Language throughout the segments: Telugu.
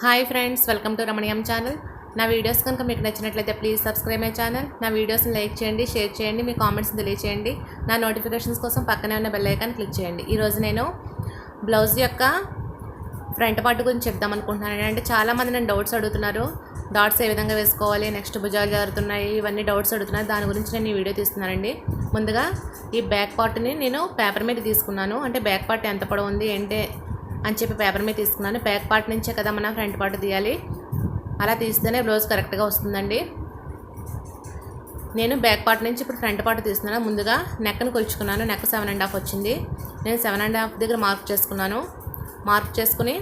Hi friends welcome to Ramaneeyam channel నా వీడియోస్ కనుక మీకు నచ్చినట్లయితే ప్లీజ్ సబ్స్క్రైబ్ మై ఛానల్ నా వీడియోస్ని లైక్ చేయండి షేర్ చేయండి మీ కామెంట్స్ని తెలియచేయండి. నా నోటిఫికేషన్స్ కోసం పక్కనే ఉన్న బెల్ ఐకాన్ క్లిక్ చేయండి. ఈరోజు నేను బ్లౌజ్ యొక్క ఫ్రంట్ పార్ట్ గురించి చెప్దాం అనుకుంటున్నాను అంటే చాలామంది నేను డౌట్స్ అడుగుతున్నారు. డాట్స్ ఏ విధంగా వేసుకోవాలి నెక్స్ట్ భుజాలు జారుతున్నాయి ఇవన్నీ డౌట్స్ అడుగుతున్నాయి దాని గురించి నేను ఈ వీడియో తీస్తున్నానండి. ముందుగా ఈ బ్యాక్ పార్ట్ని నేను పేపర్ మీద తీసుకున్నాను. అంటే బ్యాక్ పార్ట్ ఎంత పొడవు ఉంది ఏంటి అని చెప్పి పేపర్ మీద తీసుకున్నాను. బ్యాక్ పార్ట్ నుంచే కదా మనం ఫ్రంట్ పార్ట్ తీయాలి. అలా తీస్తేనే బ్లౌజ్ కరెక్ట్గా వస్తుందండి. నేను బ్యాక్ పార్ట్ నుంచి ఇప్పుడు ఫ్రంట్ పార్ట్ తీస్తున్నాను. ముందుగా నెక్కను కొలుచుకున్నాను. నెక్ సెవెన్ అండ్ హాఫ్ వచ్చింది. నేను సెవెన్ అండ్ హాఫ్ దగ్గర మార్క్ చేసుకున్నాను. మార్క్ చేసుకుని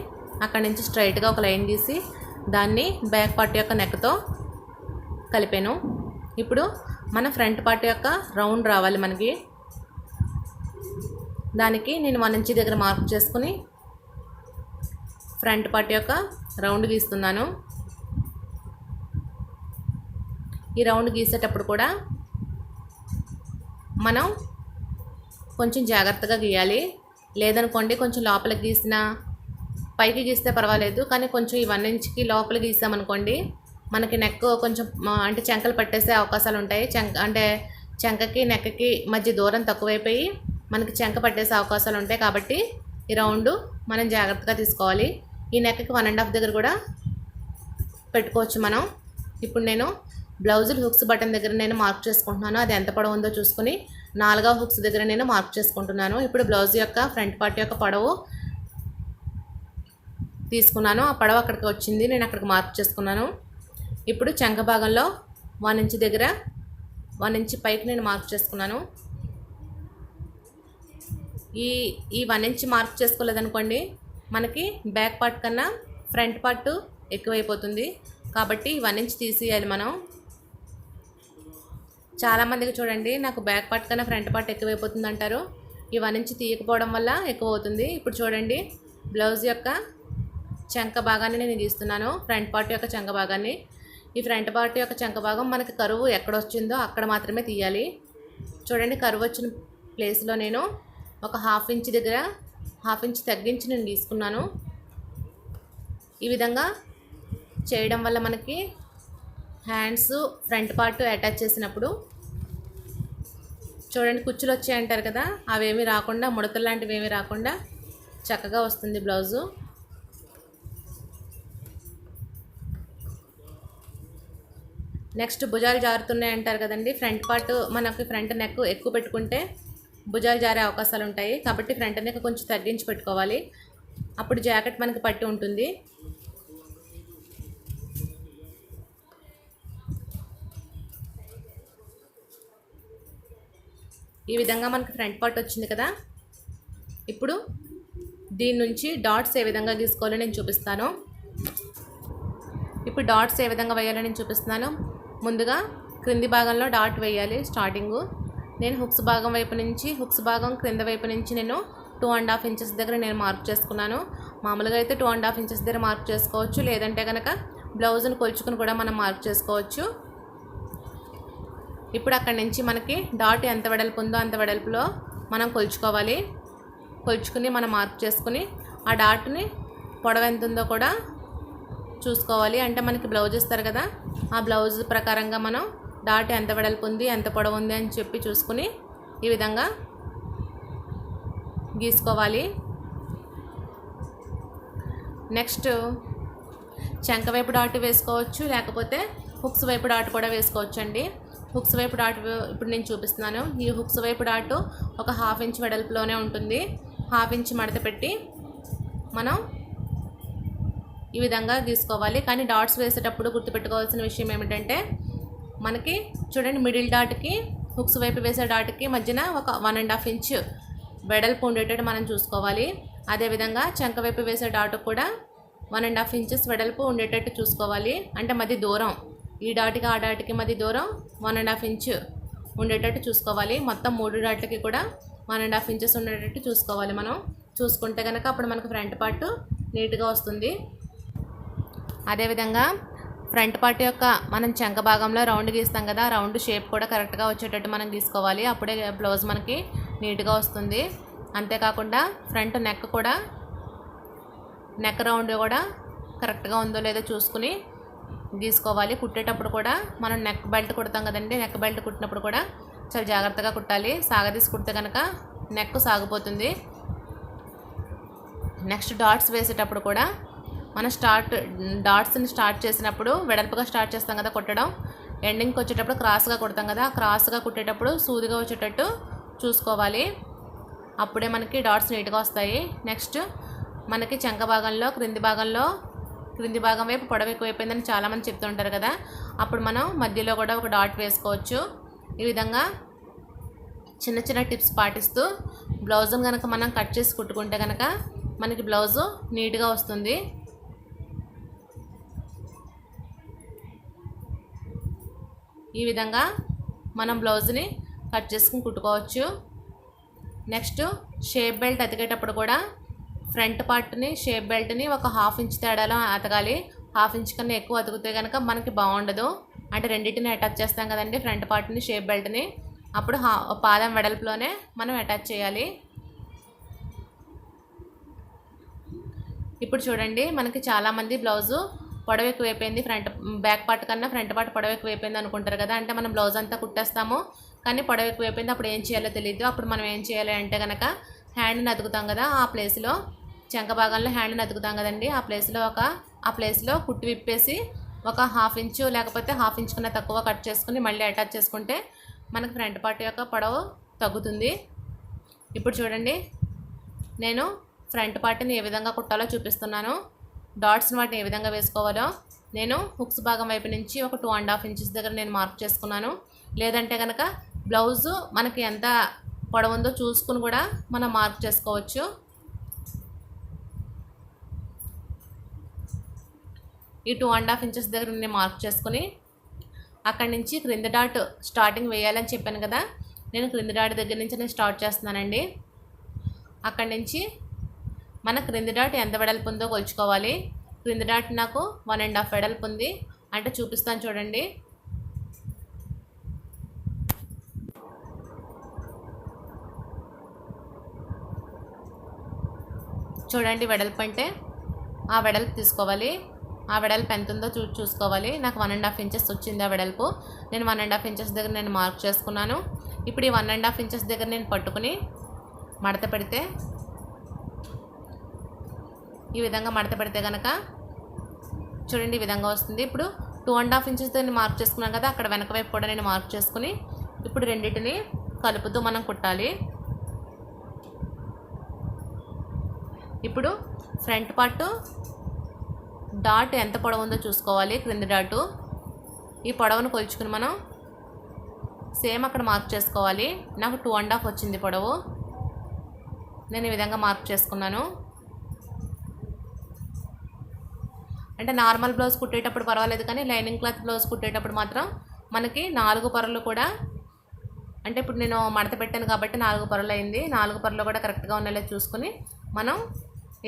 అక్కడి నుంచి స్ట్రైట్గా ఒక లైన్ గీసి దాన్ని బ్యాక్ పార్ట్ యొక్క నెక్తో కలిపాను. ఇప్పుడు మన ఫ్రంట్ పార్ట్ యొక్క రౌండ్ రావాలి మనకి. దానికి నేను వన్ ఇంచ్ దగ్గర మార్క్ చేసుకుని ఫ్రంట్ పార్ట్ యొక్క రౌండ్ గీస్తున్నాను. ఈ రౌండ్ గీసేటప్పుడు కూడా మనం కొంచెం జాగ్రత్తగా గీయాలి. లేదనుకోండి కొంచెం లోపలికి గీసిన పైకి గీస్తే పర్వాలేదు కానీ కొంచెం ఇవన్నీకి లోపల గీసామనుకోండి మనకి నెక్ కొంచెం అంటే చెంకలు పట్టేసే అవకాశాలు ఉంటాయి. చెంక అంటే చెంకకి నెక్కకి మధ్య దూరం తక్కువైపోయి మనకి చెంక పట్టేసే అవకాశాలు ఉంటాయి కాబట్టి ఈ రౌండ్ మనం జాగ్రత్తగా తీసుకోవాలి. ఈ నెక్కకి వన్ అండ్ హాఫ్ దగ్గర కూడా పెట్టుకోవచ్చు మనం. ఇప్పుడు నేను బ్లౌజులు హుక్స్ బటన్ దగ్గర నేను మార్క్ చేసుకుంటున్నాను. అది ఎంత పొడవు ఉందో చూసుకుని నాలుగవ హుక్స్ దగ్గర నేను మార్క్ చేసుకుంటున్నాను. ఇప్పుడు బ్లౌజ్ యొక్క ఫ్రంట్ పార్ట్ యొక్క పొడవు తీసుకున్నాను. ఆ పొడవు అక్కడికి వచ్చింది. నేను అక్కడికి మార్క్ చేసుకున్నాను. ఇప్పుడు చంక భాగంలో వన్ ఇంచ్ దగ్గర వన్ ఇంచ్ పైకి నేను మార్క్ చేసుకున్నాను. ఈ ఈ వన్ ఇంచ్ మార్క్ చేసుకోలేదనుకోండి మనకి బ్యాక్ పార్ట్ కన్నా ఫ్రంట్ పార్ట్ ఎక్కువైపోతుంది. కాబట్టి వన్ ఇంచ్ తీసేయాలి మనం. చాలామందికి చూడండి నాకు బ్యాక్ పార్ట్ కన్నా ఫ్రంట్ పార్ట్ ఎక్కువైపోతుంది అంటారు. ఈ వన్ ఇంచ్ తీయకపోవడం వల్ల ఎక్కువ అవుతుంది ఇప్పుడు చూడండి బ్లౌజ్ యొక్క చంక భాగాన్ని నేను గీస్తున్నాను. ఫ్రంట్ పార్ట్ యొక్క చంక భాగాన్ని. ఈ ఫ్రంట్ పార్ట్ యొక్క చంక భాగం మనకి కరువు ఎక్కడ వచ్చిందో అక్కడ మాత్రమే తీయాలి. చూడండి కరువు వచ్చిన ప్లేస్లో నేను ఒక హాఫ్ ఇంచ్ దగ్గర హాఫ్ ఇంచ్ తగ్గించి నేను తీసుకున్నాను. ఈ విధంగా చేయడం వల్ల మనకి హ్యాండ్స్ ఫ్రంట్ పార్ట్ అటాచ్ చేసినప్పుడు చూడండి కుచ్చులు వచ్చాయి అంటారు కదా అవేమీ రాకుండా ముడతలు లాంటివి ఏమీ రాకుండా చక్కగా వస్తుంది బ్లౌజు. నెక్స్ట్ భుజాలు జారుతున్నాయి అంటారు కదండి ఫ్రంట్ పార్ట్ మనకి ఫ్రంట్ నెక్ ఎక్కువ పెట్టుకుంటే భుజాలు జారే అవకాశాలు ఉంటాయి కాబట్టి ఫ్రంట్ నెక్ కొంచెం తగ్గించి పెట్టుకోవాలి. అప్పుడు జాకెట్ మనకి పట్టి ఉంటుంది. ఈ విధంగా మనకి ఫ్రంట్ పార్ట్ వచ్చింది కదా. ఇప్పుడు దీని నుంచి డాట్స్ ఏ విధంగా గీసుకోవాలో నేను చూపిస్తాను. ఇప్పుడు డాట్స్ ఏ విధంగా వేయాలో నేను చూపిస్తున్నాను. ముందుగా క్రింది భాగంలో డాట్ వేయాలి స్టార్టింగు నేను హుక్స్ భాగం వైపు నుంచి హుక్స్ భాగం క్రింద వైపు నుంచి నేను టూ అండ్ హాఫ్ ఇంచెస్ దగ్గర నేను మార్క్ చేసుకున్నాను. మామూలుగా అయితే టూ అండ్ హాఫ్ ఇంచెస్ దగ్గర మార్క్ చేసుకోవచ్చు. లేదంటే కనుక బ్లౌజ్ని కొలుచుకుని కూడా మనం మార్క్ చేసుకోవచ్చు. ఇప్పుడు అక్కడి నుంచి మనకి డాట్ ఎంత వెడల్పు ఉందో అంత వెడల్పులో మనం కొలుచుకోవాలి. కొలుచుకుని మనం మార్క్ చేసుకుని ఆ డాట్ని పొడవ ఎంత ఉందో కూడా చూసుకోవాలి. అంటే మనకి బ్లౌజ్ ఇస్తారు కదా ఆ బ్లౌజ్ ప్రకారంగా మనం డాట్ ఎంత వెడల్పు ఉంది ఎంత పొడవు ఉంది అని చెప్పి చూసుకుని ఈ విధంగా గీసుకోవాలి. నెక్స్ట్ చెంక వైపు డాట్ వేసుకోవచ్చు లేకపోతే హుక్స్ వైపు డాట్ కూడా వేసుకోవచ్చు అండి హుక్స్ వైపు డాట్ ఇప్పుడు నేను చూపిస్తున్నాను. ఈ హుక్స్ వైపు డాట్ ఒక హాఫ్ ఇంచ్ వెడల్పులోనే ఉంటుంది. హాఫ్ ఇంచ్ మడత పెట్టి మనం ఈ విధంగా గీసుకోవాలి. కానీ డాట్స్ వేసేటప్పుడు గుర్తుపెట్టుకోవాల్సిన విషయం ఏమిటంటే మనకి చూడండి మిడిల్ డాట్కి హుక్స్ వైపు వేసే డాట్కి మధ్యన ఒక వన్ అండ్ హాఫ్ ఇంచ్ వెడల్పు ఉండేటట్టు మనం చూసుకోవాలి. అదేవిధంగా చంక వైపు వేసే డాట్ కూడా వన్ అండ్ హాఫ్ ఇంచెస్ వెడల్పు ఉండేటట్టు చూసుకోవాలి. అంటే మధ్య దూరం ఈ డాట్కి ఆ డాట్కి మధ్య దూరం వన్ అండ్ హాఫ్ ఇంచ్ ఉండేటట్టు చూసుకోవాలి. మొత్తం మూడు డాట్లకి కూడా వన్ అండ్ హాఫ్ ఇంచెస్ ఉండేటట్టు చూసుకోవాలి మనం. చూసుకుంటే కనుక అప్పుడు మనకు ఫ్రంట్ పార్ట్ నీట్గా వస్తుంది. అదేవిధంగా ఫ్రంట్ పార్ట్ యొక్క మనం చెంక భాగంలో రౌండ్ గీస్తాం కదా రౌండ్ షేప్ కూడా కరెక్ట్గా వచ్చేటట్టు మనం గీసుకోవాలి అప్పుడే బ్లౌజ్ మనకి నీట్గా వస్తుంది. అంతేకాకుండా ఫ్రంట్ నెక్ కూడా నెక్ రౌండ్ కూడా కరెక్ట్గా ఉందో లేదో చూసుకుని గీసుకోవాలి కుట్టేటప్పుడు కూడా మనం నెక్ బెల్ట్ కుడతాం కదండి నెక్ బెల్ట్ కుట్టినప్పుడు కూడా చాలా జాగ్రత్తగా కుట్టాలి. సాగదీసి కుడితే కనుక నెక్ సాగిపోతుంది. నెక్స్ట్ డాట్స్ వేసేటప్పుడు కూడా మనం స్టార్ట్ డాట్స్ని స్టార్ట్ చేసినప్పుడు వెడల్పుగా స్టార్ట్ చేస్తాం కదా కుట్టడం. ఎండింగ్కి వచ్చేటప్పుడు క్రాస్గా కుడతాం కదా క్రాస్గా కుట్టేటప్పుడు సూదిగా వచ్చేటట్టు చూసుకోవాలి. అప్పుడే మనకి డాట్స్ నీట్గా వస్తాయి. నెక్స్ట్ మనకి చెంక భాగంలో క్రింది భాగంలో క్రింది భాగం వైపు పొడవు ఎక్కువైపోయిందని చాలామంది చెప్తుంటారు కదా. అప్పుడు మనం మధ్యలో కూడా ఒక డాట్ వేసుకోవచ్చు. ఈ విధంగా చిన్న చిన్న టిప్స్ పాటిస్తూ బ్లౌజ్ని కనుక మనం కట్ చేసి కుట్టుకుంటే కనుక మనకి బ్లౌజు నీట్గా వస్తుంది. ఈ విధంగా మనం బ్లౌజ్ని కట్ చేసుకుని కుట్టుకోవచ్చు. నెక్స్ట్ షేప్ బెల్ట్ అతికేటప్పుడు కూడా ఫ్రంట్ పార్ట్ని షేప్ బెల్ట్ని ఒక హాఫ్ ఇంచ్ తేడాలో అతకాలి. హాఫ్ ఇంచ్ కన్నా ఎక్కువ అతికితే కనుక మనకి బాగుండదు. అంటే రెండింటిని అటాచ్ చేస్తాం కదండి ఫ్రంట్ పార్ట్ని షేప్ బెల్ట్ని. అప్పుడు హా పాదం వెడల్పులోనే మనం అటాచ్ చేయాలి. ఇప్పుడు చూడండి మనకి చాలామంది బ్లౌజు పొడవు ఎక్కువైపోయింది ఫ్రంట్ బ్యాక్ పార్ట్ కన్నా ఫ్రంట్ పార్ట్ పొడవు ఎక్కువైపోయింది అనుకుంటారు కదా అంటే మనం బ్లౌజ్ అంతా కుట్టేస్తాము కానీ పొడవు ఎక్కువైపోయింది అప్పుడు ఏం చేయాలో తెలియదు అప్పుడు మనం ఏం చేయాలి అంటే కనుక హ్యాండ్ని అతుకుతాం కదా ఆ ప్లేస్లో చెంక భాగంలో హ్యాండ్ని అతుకుతాం కదండి ఆ ప్లేస్లో ఒక ఆ ప్లేస్లో కుట్టి విప్పేసి ఒక హాఫ్ ఇంచు లేకపోతే హాఫ్ ఇంచ్ కన్నా తక్కువ కట్ చేసుకుని మళ్ళీ అటాచ్ చేసుకుంటే మనకు ఫ్రంట్ పార్ట్ యొక్క పొడవు తగ్గుతుంది. ఇప్పుడు చూడండి నేను ఫ్రంట్ పార్ట్ని ఏ విధంగా కుట్టాలో చూపిస్తున్నాను. డాట్స్ని వాటిని ఏ విధంగా వేసుకోవాలో నేను హుక్స్ భాగం వైపు నుంచి ఒక టూ అండ్ హాఫ్ ఇంచెస్ దగ్గర నేను మార్క్ చేసుకున్నాను. లేదంటే కనుక బ్లౌజు మనకి ఎంత పొడవు ఉందో చూసుకుని కూడా మనం మార్క్ చేసుకోవచ్చు. ఈ టూ అండ్ హాఫ్ ఇంచెస్ దగ్గర నేను మార్క్ చేసుకుని అక్కడి నుంచి క్రింద డాట్ స్టార్టింగ్ వేయాలని చెప్పాను కదా. నేను క్రింద డాట్ దగ్గర నుంచి నేను స్టార్ట్ చేస్తున్నానండి. అక్కడి నుంచి మన క్రింది డాట్ ఎంత వెడల్పు ఉందో కొలుచుకోవాలి. క్రింది డాట్ నాకు వన్ అండ్ హాఫ్ వెడల్పు ఉంది. అంటే చూపిస్తాను చూడండి. చూడండి వెడల్పు అంటే ఆ వెడల్పు తీసుకోవాలి. ఆ వెడల్పు ఎంత ఉందో చూ చూసుకోవాలి. నాకు వన్ అండ్ హాఫ్ ఇంచెస్ వచ్చింది ఆ వెడల్పు. నేను వన్ అండ్ హాఫ్ ఇంచెస్ దగ్గర నేను మార్క్ చేసుకున్నాను. ఇప్పుడు ఈ వన్ అండ్ హాఫ్ ఇంచెస్ దగ్గర నేను పట్టుకుని మడత పెడితే ఈ విధంగా మడత పెడితే కనుక చూడండి ఈ విధంగా వస్తుంది. ఇప్పుడు టూ అండ్ హాఫ్ ఇంచెస్తో నేను మార్క్ చేసుకున్నాను కదా అక్కడ వెనక వైపు కూడా నేను మార్క్ చేసుకుని ఇప్పుడు రెండింటిని కలుపుతూ మనం కుట్టాలి. ఇప్పుడు ఫ్రంట్ పార్ట్ డాట్ ఎంత పొడవు ఉందో చూసుకోవాలి క్రింది డాటు ఈ పొడవును కొలుచుకుని మనం సేమ్ అక్కడ మార్క్ చేసుకోవాలి. నాకు టూ అండ్ హాఫ్ వచ్చింది పొడవు. నేను ఈ విధంగా మార్క్ చేసుకున్నాను. అంటే నార్మల్ బ్లౌజ్ కుట్టేటప్పుడు పర్వాలేదు కానీ లైనింగ్ క్లాత్ బ్లౌజ్ కుట్టేటప్పుడు మాత్రం మనకి నాలుగు పొరలు కూడా అంటే ఇప్పుడు నేను మడత పెట్టాను కాబట్టి నాలుగు పొరలు అయింది. నాలుగు పొరలు కూడా కరెక్ట్గా ఉండేలా చూసుకుని మనం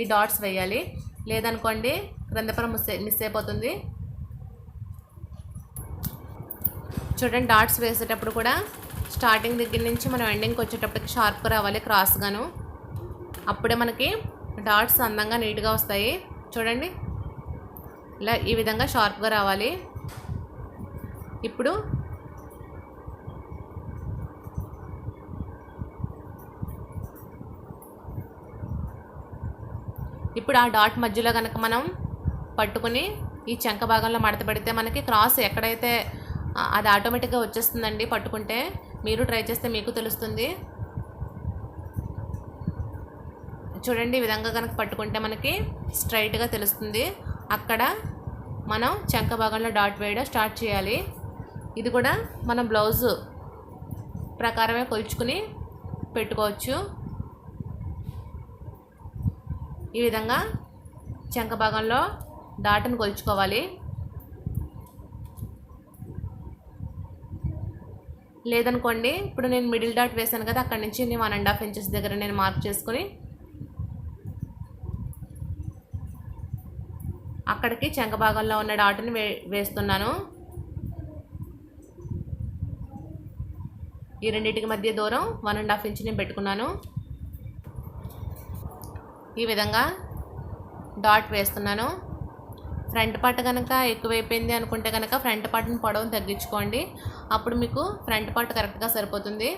ఈ డాట్స్ వేయాలి. లేదనుకోండి క్రింద పొర మిస్ మిస్ అయిపోతుంది. చూడండి డాట్స్ వేసేటప్పుడు కూడా స్టార్టింగ్ దగ్గర నుంచి మనం ఎండింగ్కి వచ్చేటప్పటికి షార్ప్గా రావాలి క్రాస్గాను అప్పుడే మనకి డాట్స్ అందంగా నీట్గా వస్తాయి. చూడండి ఇలా ఈ విధంగా షార్ప్గా రావాలి. ఇప్పుడు ఇప్పుడు ఆ డాట్ మధ్యలో కనుక మనం పట్టుకొని ఈ చెంక భాగంలో మడత పెడితే మనకి క్రాస్ ఎక్కడైతే అది ఆటోమేటిక్గా వచ్చేస్తుందండి పట్టుకుంటే మీరు ట్రై చేస్తే మీకు తెలుస్తుంది. చూడండి ఈ విధంగా కనుక పట్టుకుంటే మనకి స్ట్రైట్గా తెలుస్తుంది. అక్కడ మనం చంక భాగంలో డాట్ వేయడం స్టార్ట్ చేయాలి. ఇది కూడా మనం బ్లౌజు ప్రకారమే కొలుచుకుని పెట్టుకోవచ్చు. ఈ విధంగా చంక భాగంలో డాట్ను కొలుచుకోవాలి. లేదనుకోండి ఇప్పుడు నేను మిడిల్ డాట్ వేసాను కదా అక్కడి నుంచి నేను వన్ అండ్ హాఫ్ ఇంచెస్ దగ్గర నేను మార్క్ చేసుకుని అక్కడికి చెంక భాగంలో ఉన్న డాట్ని వే వేస్తున్నాను. ఈ రెండింటికి మధ్య దూరం వన్ అండ్ హాఫ్ ఇంచ్ నేను పెట్టుకున్నాను. ఈ విధంగా డాట్ వేస్తున్నాను. ఫ్రంట్ పార్ట్ కనుక ఎక్కువైపోయింది అనుకుంటే కనుక ఫ్రంట్ పార్ట్ని పొడవుని తగ్గించుకోండి. అప్పుడు మీకు ఫ్రంట్ పార్ట్ కరెక్ట్గా సరిపోతుంది.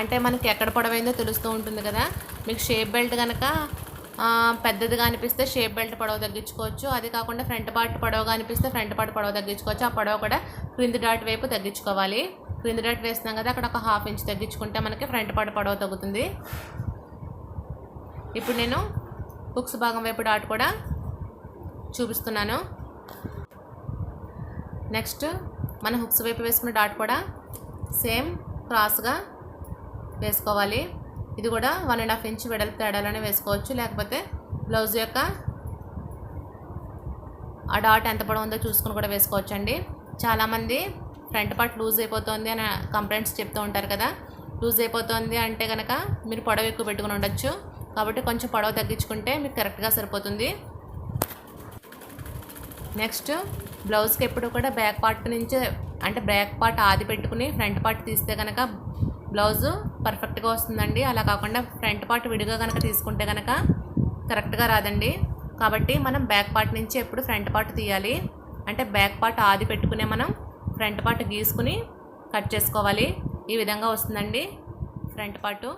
అంటే మనకి ఎక్కడ పొడవైందో తెలుస్తూ ఉంటుంది కదా. మీకు షేప్ బెల్ట్ కనుక పెద్దదిగా అనిపిస్తే షేప్ బెల్ట్ పొడవు తగ్గించుకోవచ్చు. అది కాకుండా ఫ్రంట్ పార్ట్ పొడవుగా అనిపిస్తే ఫ్రంట్ పార్ట్ పడవ తగ్గించుకోవచ్చు. ఆ పడవ కూడా క్రింది డాట్ వైపు తగ్గించుకోవాలి. క్రింది డాట్ వేస్తున్నాం కదా అక్కడ ఒక హాఫ్ ఇంచ్ తగ్గించుకుంటే మనకి ఫ్రంట్ పార్ట్ పడవ తగ్గుతుంది. ఇప్పుడు నేను హుక్స్ భాగం వైపు డాట్ కూడా చూపిస్తున్నాను. నెక్స్ట్ మన హుక్స్ వైపు వేసుకున్న డాట్ కూడా సేమ్ క్రాస్గా వేసుకోవాలి. ఇది కూడా వన్ అండ్ హాఫ్ ఇంచ్ వెడల్పు తేడాలోనే వేసుకోవచ్చు. లేకపోతే బ్లౌజ్ యొక్క ఆ డాట్ ఎంత పొడవు ఉందో చూసుకుని కూడా వేసుకోవచ్చు అండి చాలామంది ఫ్రంట్ పార్ట్ లూజ్ అయిపోతుంది అని కంప్లైంట్స్ చెప్తూ ఉంటారు కదా. లూజ్ అయిపోతుంది అంటే కనుక మీరు పొడవు ఎక్కువ పెట్టుకుని ఉండొచ్చు. కాబట్టి కొంచెం పొడవు తగ్గించుకుంటే మీకు కరెక్ట్గా సరిపోతుంది. నెక్స్ట్ బ్లౌజ్కి ఎప్పుడు కూడా బ్యాక్ పార్ట్ నుంచి అంటే బ్యాక్ పార్ట్ ఆది పెట్టుకుని ఫ్రంట్ పార్ట్ తీస్తే కనుక బ్లౌజు పర్ఫెక్ట్గా వస్తుందండి. అలా కాకుండా ఫ్రంట్ పార్ట్ విడిగా కనుక తీసుకుంటే కనుక కరెక్ట్గా రాదండి. కాబట్టి మనం బ్యాక్ పార్ట్ నుంచి ఎప్పుడు ఫ్రంట్ పార్ట్ తీయాలి. అంటే బ్యాక్ పార్ట్ ఆది పెట్టుకునే మనం ఫ్రంట్ పార్ట్ గీసుకుని కట్ చేసుకోవాలి. ఈ విధంగా వస్తుందండి ఫ్రంట్ పార్టు.